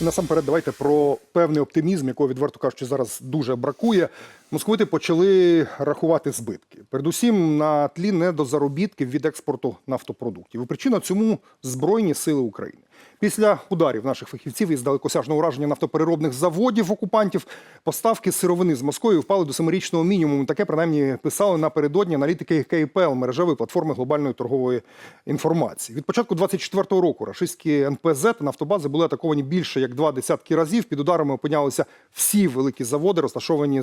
Насамперед, давайте про певний оптимізм, якого відверто кажучи, зараз дуже бракує. Московити почали рахувати збитки. Передусім на тлі недозаробітків від експорту нафтопродуктів. І причина цьому збройні сили України. Після ударів наших фахівців із далекосяжного ураження нафтопереробних заводів окупантів поставки сировини з Москвою впали до семирічного мінімуму. Таке принаймні писали напередодні аналітики КІПЛ мережевої платформи глобальної торгової інформації. Від початку 24-го року рашистські НПЗ та нафтобази були атаковані більше як два десятки разів. Під ударами опинялися всі великі заводи, розташовані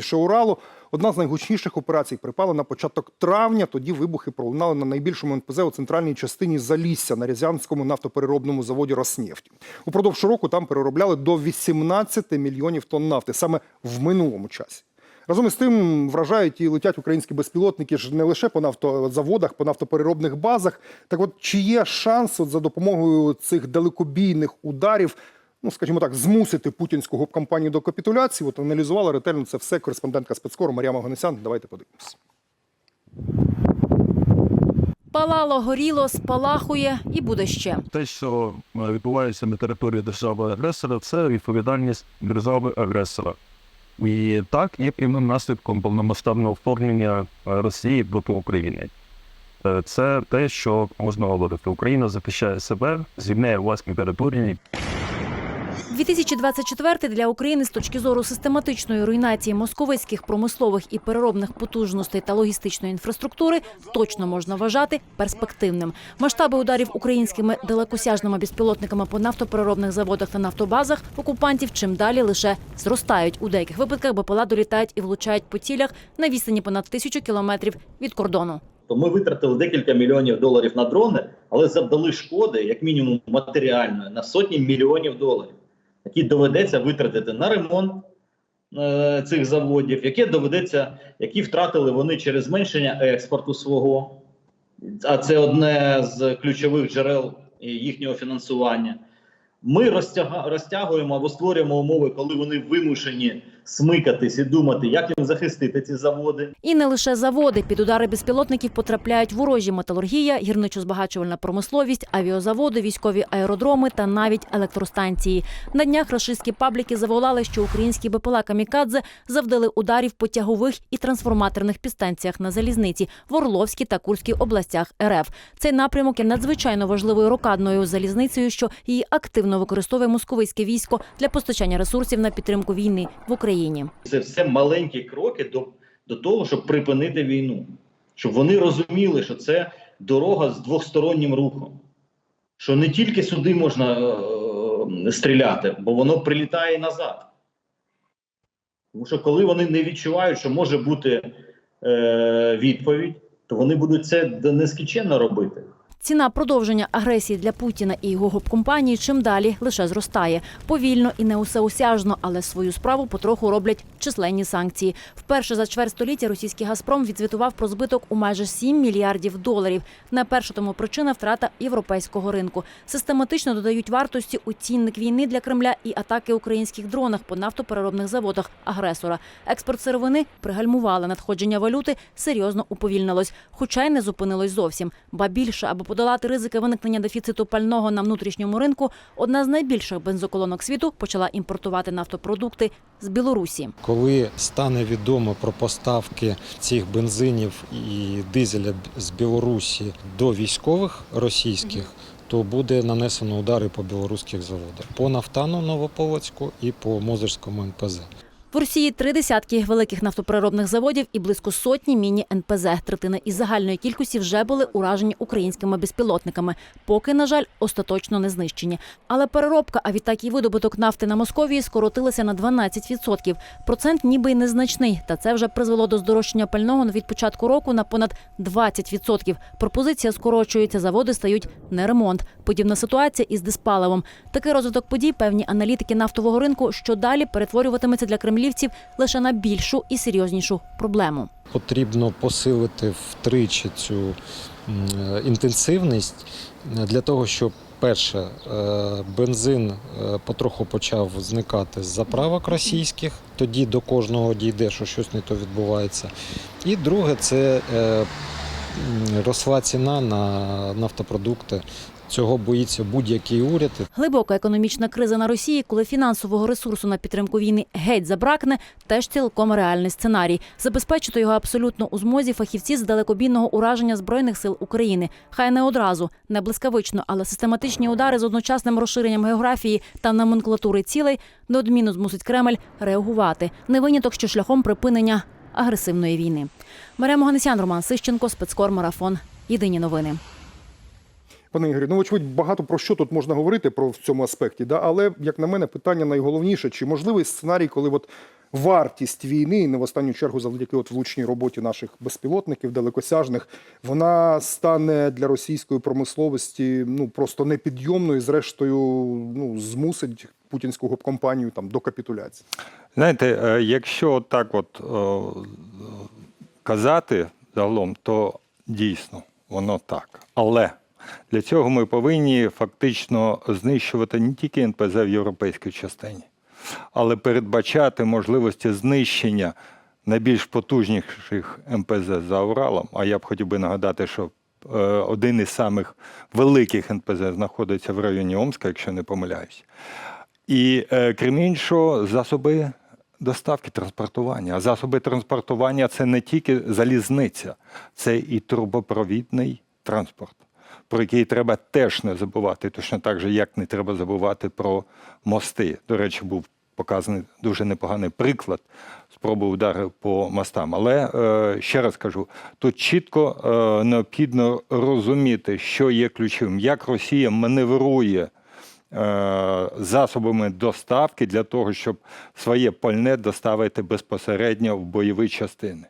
західніше Уралу. Одна з найгучніших операцій припала на початок травня. Тоді вибухи пролунали на найбільшому НПЗ у центральній частині Залісся на Рязанському нафтопереробному заводі «Роснефть». Упродовж року там переробляли до 18 мільйонів тонн нафти саме в минулому часі. Разом із тим вражають і летять українські безпілотники ж не лише по нафтозаводах, по нафтопереробних базах. Так от чи є шанс от за допомогою цих далекобійних ударів, ну скажімо так, змусити путінську гоп-компанію до капітуляції? От аналізувала ретельно це все кореспондентка спецкору Мар'яма Оганесян. Давайте подивимось. Палало, горіло, спалахує і буде ще. те, що е, відбувається на території держави агресора, це відповідальність держави агресора. І так є прямим наслідком повномасштабного вторгнення е, Росії проти України. Е, Це те, що можна говорити. Україна захищає себе, звільняє власні території 2024 для України з точки зору систематичної руйнації московицьких промислових і переробних потужностей та логістичної інфраструктури точно можна вважати перспективним. Масштаби ударів українськими далекосяжними безпілотниками по нафтопереробних заводах та нафтобазах окупантів чим далі лише зростають. У деяких випадках БПЛА долітають і влучають по цілях на відстані понад тисячу кілометрів від кордону. То ми витратили декілька мільйонів доларів на дрони, але завдали шкоди, як мінімум матеріальної, на сотні мільйонів доларів, які доведеться витратити на ремонт е, цих заводів, які доведеться, які втратили вони через зменшення експорту свого, а це одне з ключових джерел їхнього фінансування. Ми розтяга, розтягуємо або створюємо умови, коли вони вимушені смикатись і думати, як їм захистити ці заводи. І не лише заводи. Під удари безпілотників потрапляють ворожі металургія, гірничо-збагачувальна промисловість, авіазаводи, військові аеродроми та навіть електростанції. На днях рашистські пабліки заволали, що українські БПЛА «Камікадзе» завдали ударів по тягових і трансформаторних підстанціях на залізниці в Орловській та Курській областях РФ. Цей напрямок є надзвичайно важливою рокадною залізницею, що її активно використовує московицьке військо для постачання ресурсів на підтримку війни в Україні. Це все маленькі кроки до, до того, щоб припинити війну, щоб вони розуміли, що це дорога з двостороннім рухом, що не тільки сюди можна е, стріляти, бо воно прилітає назад. Тому що коли вони не відчувають, що може бути е, відповідь, то вони будуть це нескінченно робити. Ціна продовження агресії для Путіна і його гоп-компанії чим далі лише зростає. Повільно і не усеосяжно, але свою справу потроху роблять численні санкції. Вперше за чверть століття російський Газпром відзвітував про збиток у майже 7 мільярдів доларів. На першу тому причина втрата європейського ринку. Систематично додають вартості у цінник війни для Кремля і атаки українських дронах по нафтопереробних заводах агресора. Експорт сировини пригальмували надходження валюти, серйозно уповільнилось, хоча й не зупинилось зовсім. Ба більше, аби подолати ризики виникнення дефіциту пального на внутрішньому ринку, одна з найбільших бензоколонок світу почала імпортувати нафтопродукти з Білорусі. Коли стане відомо про поставки цих бензинів і дизеля з Білорусі до військових російських, то буде нанесено удари по білоруських заводах по Нафтану Новополоцьку і по Мозерському НПЗ. В Росії три десятки великих нафтопереробних заводів і близько сотні міні-НПЗ. Третина із загальної кількості вже були уражені українськими безпілотниками, поки, на жаль, остаточно не знищені. Але переробка, а відтак і видобуток нафти на Московії скоротилася на 12%. Процент ніби й незначний, та це вже призвело до здорожчання пального від початку року на понад 20%. Пропозиція скорочується, заводи стають не ремонт. Подібна ситуація із диспаливом. Такий розвиток подій певні аналітики нафтового ринку, що далі перетворюватиметься для кремлівців лише на більшу і серйознішу проблему. Потрібно посилити втричі цю е, інтенсивність для того, щоб перше е, бензин е, потроху почав зникати з заправок російських, тоді до кожного дійде, що щось не то відбувається. І друге, це росла ціна на нафтопродукти Цього боїться будь-який уряд. Глибока економічна криза на Росії, коли фінансового ресурсу на підтримку війни геть забракне, теж цілком реальний сценарій. Забезпечити його абсолютно у змозі фахівці з далекобійного ураження збройних сил України. Хай не одразу, не блискавично, але систематичні удари з одночасним розширенням географії та номенклатури цілей неодмінно змусить Кремль реагувати. Не виняток, що шляхом припинення агресивної війни. Марія Моганесян, Роман Сищенко, спецкор Марафон. Єдині новини. Пане Ігорі, ну очевидь, багато про що тут можна говорити про в цьому аспекті, да? але як на мене, питання найголовніше: чи можливий сценарій, коли от вартість війни, і не в останню чергу завдяки от влучній роботі наших безпілотників, далекосяжних, вона стане для російської промисловості ну просто непідйомною, і зрештою, ну змусить путінську гоп-компанію там до капітуляції. Знаєте, е, якщо так от о, казати загалом, то дійсно воно так. Але для цього ми повинні фактично знищувати не тільки НПЗ в європейській частині, але передбачати можливості знищення найбільш потужніших МПЗ за Уралом. А я б хотів би нагадати, що е, один із самих великих НПЗ знаходиться в районі Омська, якщо не помиляюсь. І е, крім іншого, засоби доставки транспортування. А засоби транспортування це не тільки залізниця, це і трубопровідний транспорт, про який треба теж не забувати, точно так же, як не треба забувати про мости. До речі, був показаний дуже непоганий приклад спроби удару по мостам. Але е, ще раз кажу: тут чітко е, необхідно розуміти, що є ключовим, як Росія маневрує е, засобами доставки для того, щоб своє пальне доставити безпосередньо в бойові частини.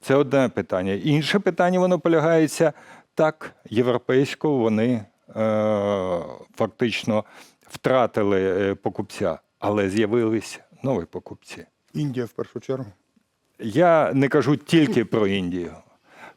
Це одне питання. Інше питання воно полягається так, європейсько вони е, фактично втратили е, покупця, але з'явились нові покупці. Індія в першу чергу. Я не кажу тільки про Індію.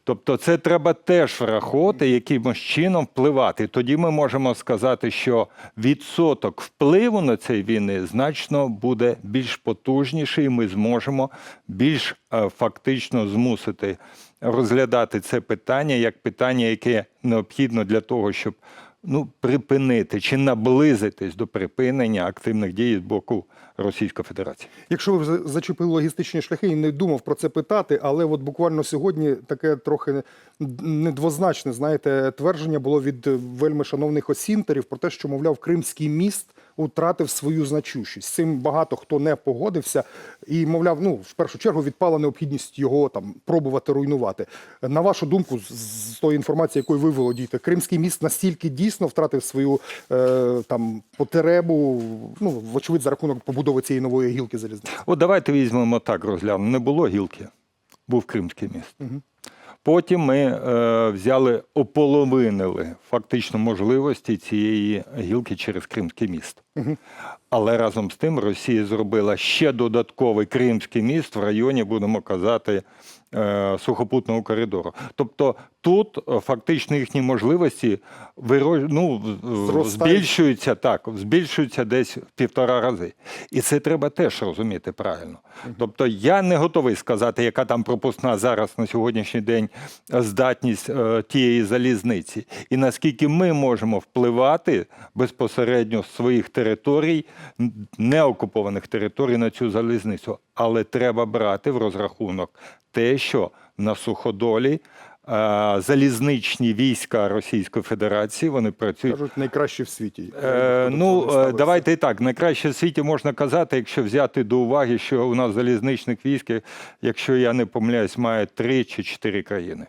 Тобто, це треба теж враховувати, якимось чином впливати. Тоді ми можемо сказати, що відсоток впливу на цієї війни значно буде більш потужніший, і ми зможемо більш е, фактично змусити розглядати це питання як питання, яке необхідно для того, щоб ну, припинити чи наблизитись до припинення активних дій з боку Російської Федерації. Якщо ви зачепили логістичні шляхи і не думав про це питати, але от буквально сьогодні таке трохи недвозначне, знаєте, твердження було від вельми шановних осінтерів про те, що, мовляв, Кримський міст втратив свою значущість. З цим багато хто не погодився. І, мовляв, ну, в першу чергу відпала необхідність його там пробувати руйнувати. На вашу думку, з, тої інформації, якою ви володієте, Кримський міст настільки дійсно втратив свою е, там потребу, ну, вочевидь, за рахунок побудови цієї нової гілки залізниці. От давайте візьмемо так, розглянемо. Не було гілки, був Кримський міст. Потім ми е, взяли, ополовинили фактично можливості цієї гілки через Кримський міст. Але разом з тим Росія зробила ще додатковий Кримський міст в районі, будемо казати, сухопутного коридору. Тобто тут е, фактично їхні можливості виро... ну, збільшуються так, збільшуються десь в півтора рази. І це треба теж розуміти правильно. Тобто я не готовий сказати, яка там пропускна зараз на сьогоднішній день е, здатність е, тієї залізниці, і наскільки ми можемо впливати безпосередньо з своїх територій, неокупованих територій на цю залізницю. Але треба брати в розрахунок те, що на суходолі. е, Залізничні війська Російської Федерації вони працюють Кажуть, найкраще в світі. Е, ну, е, давайте і так. Найкраще в світі можна казати, якщо взяти до уваги, що у нас залізничних військ, якщо я не помиляюсь, має три чи чотири країни.